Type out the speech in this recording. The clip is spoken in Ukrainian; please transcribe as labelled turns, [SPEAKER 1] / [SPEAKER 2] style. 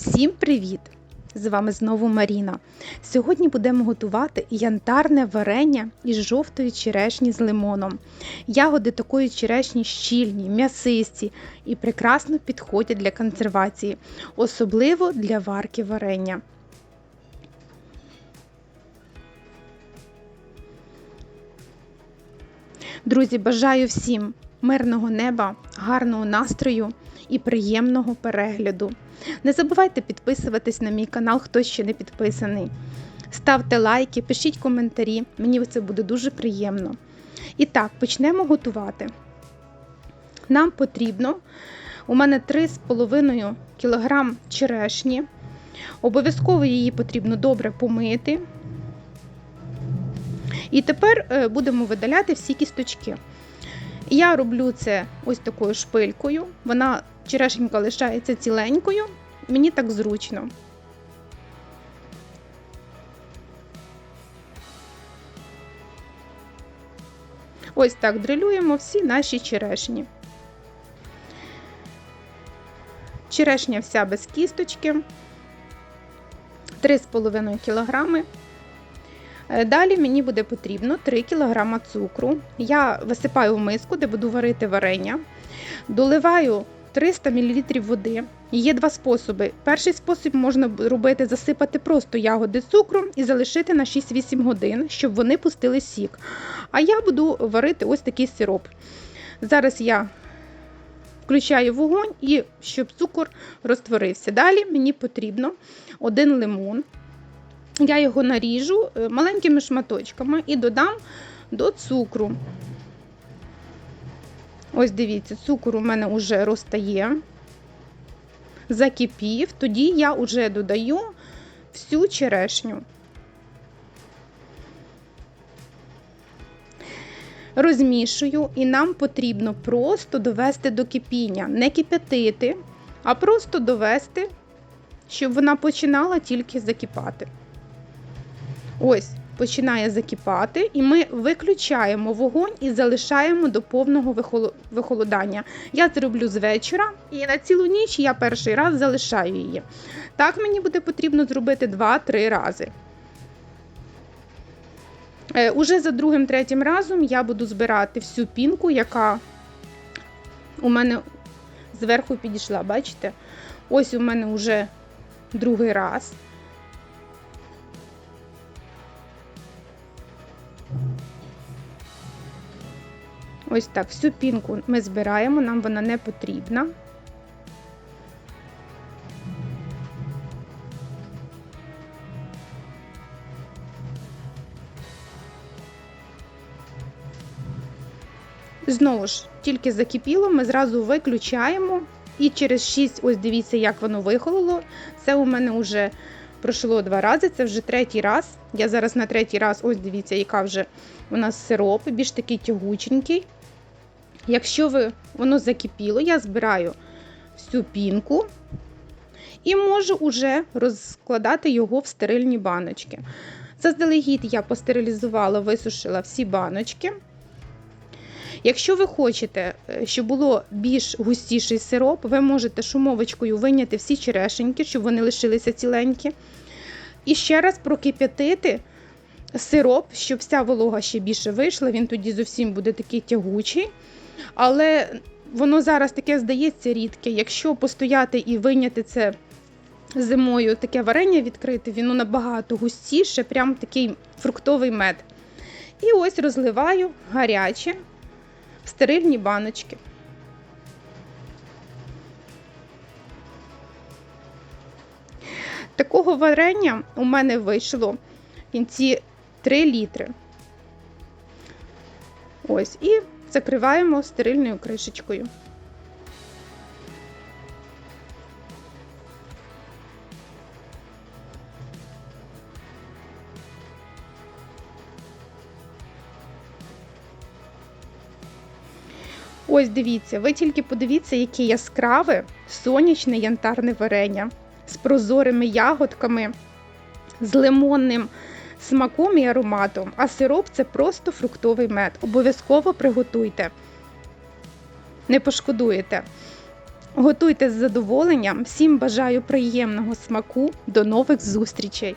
[SPEAKER 1] Всім привіт! З вами знову Маріна. Сьогодні будемо готувати янтарне варення із жовтої черешні з лимоном. Ягоди такої черешні щільні, м'ясисті і прекрасно підходять для консервації, особливо для варки варення. Друзі, бажаю всім мирного неба, гарного настрою і приємного перегляду. Не забувайте підписуватись на мій канал, хто ще не підписаний. Ставте лайки, пишіть коментарі, мені це буде дуже приємно. І так, почнемо готувати. Нам потрібно, у мене 3,5 кг черешні. Обов'язково її потрібно добре помити. І тепер е, будемо видаляти всі кісточки. Я роблю це ось такою шпилькою. Вона черешенька лишається ціленькою, мені так зручно. Ось так дрилюємо всі наші черешні. Черешня вся без кісточки, 3,5 кг. Далі мені буде потрібно 3 кг цукру. Я висипаю в миску, де буду варити варення, доливаю 300 мл води. Є два способи. Перший спосіб можна робити засипати просто ягоди цукром і залишити на 6-8 годин, щоб вони пустили сік. А я буду варити ось такий сироп. Зараз я включаю вогонь і щоб цукор розтворився. Далі мені потрібно один лимон. Я його наріжу маленькими шматочками і додам до цукру. Ось дивіться, цукор у мене вже розтає, закипів, тоді я вже додаю всю черешню. Розмішую, і нам потрібно просто довести до кипіння, не кип'ятити, а просто довести, щоб вона починала тільки закипати. Ось, починає закипати, і ми виключаємо вогонь і залишаємо до повного вихолодання. Я це роблю з вечора, і на цілу ніч я перший раз залишаю її. Так мені буде потрібно зробити 2-3 рази. Е, уже за другим-третім разом я буду збирати всю пінку, яка у мене зверху підійшла. Бачите? Ось у мене вже другий раз. Ось так, всю пінку ми збираємо, нам вона не потрібна. Знову ж, тільки закипіло, ми зразу виключаємо. І через 6, ось дивіться, як воно вихололо. Це у мене вже пройшло два рази, це вже третій раз. Я зараз на третій раз, ось дивіться, яка вже у нас сироп, більш такий тягученький. Якщо ви, воно закипіло, я збираю всю пінку і можу вже розкладати його в стерильні баночки. Заздалегідь я постерилізувала, висушила всі баночки. Якщо ви хочете, е, щоб було більш густіший сироп, ви можете шумовочкою виняти всі черешеньки, щоб вони лишилися ціленькі. І ще раз прокип'ятити сироп, щоб вся волога ще більше вийшла, він тоді зовсім буде такий тягучий. Але воно зараз таке здається рідке. Якщо постояти і виняти це зимою, таке варення відкрити, воно набагато густіше, прям такий фруктовий мед. І ось розливаю гаряче в стерильні баночки. Такого варення у мене вийшло в кінці 3 літри. Ось, і закриваємо стерильною кришечкою. Ось дивіться, ви тільки подивіться, яке яскраве сонячне янтарне варення з прозорими ягодками, з лимонним смаком і ароматом, а сироп це просто фруктовий мед. Обов'язково приготуйте, не пошкодуєте. Готуйте з задоволенням. Всім бажаю приємного смаку. До нових зустрічей!